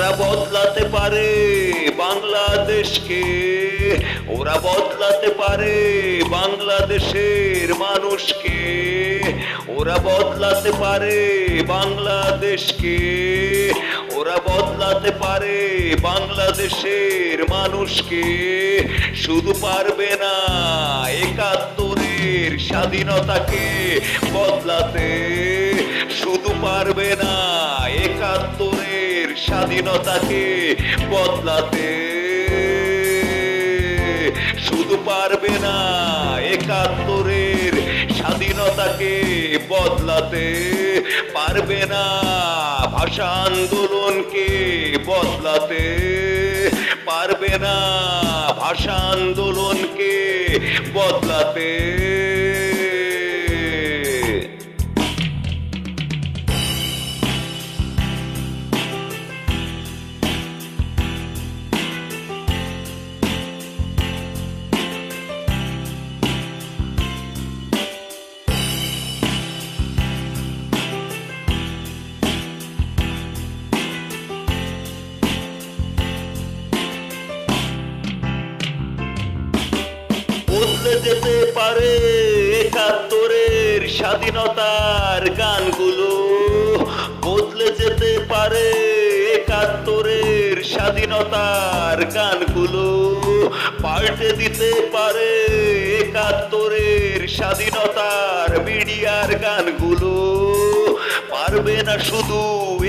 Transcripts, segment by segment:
ওরা বদলাতে পারে বাংলাদেশকে। ওরা বদলাতে পারে বাংলাদেশের মানুষকে। ওরা বদলাতে পারে বাংলাদেশকে। ওরা বদলাতে পারে বাংলাদেশের মানুষকে। শুধু পারবে না একাত্তরের স্বাধীনতাকে বদলাতে। শুধু পারবে না স্বাধীনতাকে বদলাতে। শুধু পারবে না একাত্তরের স্বাধীনতাকে বদলাতে। পারবে না ভাষা আন্দোলনকে বদলাতে। পারবে না ভাষা আন্দোলনকে বদলাতে। বদলে যেতে পারে একাত্তরের স্বাধীনতার গানগুলো। বদলে যেতে পারে একাত্তরের স্বাধীনতার গানগুলো। পাল্টে দিতে পারে একাত্তরের স্বাধীনতার মিডিয়ার গানগুলো। পারবে না শুধু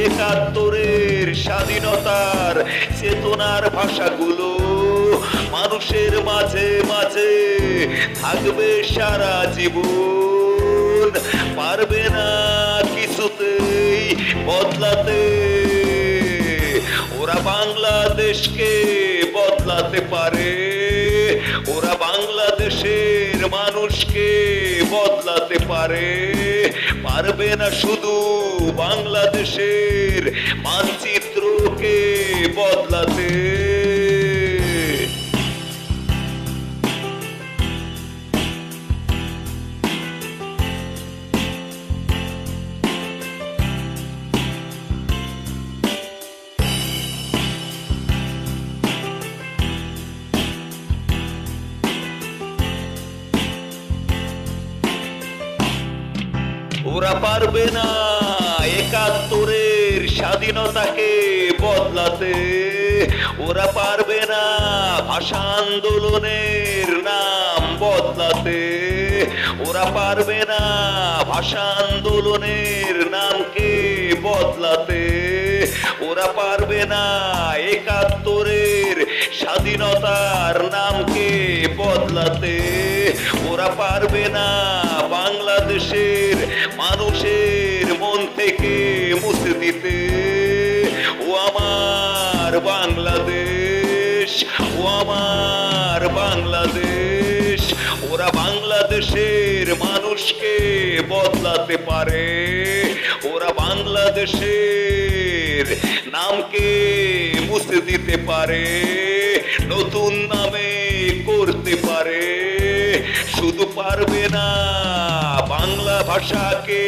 একাত্তরের স্বাধীনতার চেতনার ভাষাগুলো। মানুষের মাঝে মাঝে থাকবে সারা জীবন। পারবে না কিছুতেই বদলাতে। ওরা বাংলাদেশকে বদলাতে পারে। ওরা বাংলাদেশের মানুষকে বদলাতে পারে। পারবে না শুধু বাংলাদেশের মানচিত্রকে বদলাতে। ওরা পারবে না। একাত্তরের স্বাধীনতাকে বদলাতে। ওরা পারবে না ভাষা আন্দোলনের নাম বদলাতে। ওরা পারবে না ভাষা আন্দোলনের নামকে বদলাতে। ওরা পারবে না একাত্তরের স্বাধীনতার নামকে বদলাতে। ওরা পারবে না বাংলাদেশের দিতে। ও আমার বাংলাদেশ, ও আমার বাংলাদেশ। ওরা বাংলাদেশের মানুষকে বদলাতে পারে। ওরা বাংলাদেশের নামকে মুছে দিতে পারে। নতুন নামে করতে পারে। শুধু পারবে না বাংলা ভাষাকে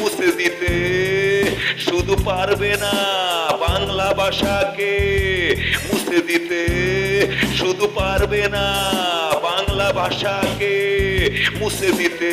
মুছে দিতে। শুধু পারবে না বাংলা ভাষাকে মুছে দিতে। শুধু পারবে না বাংলা ভাষাকে মুছে দিতে।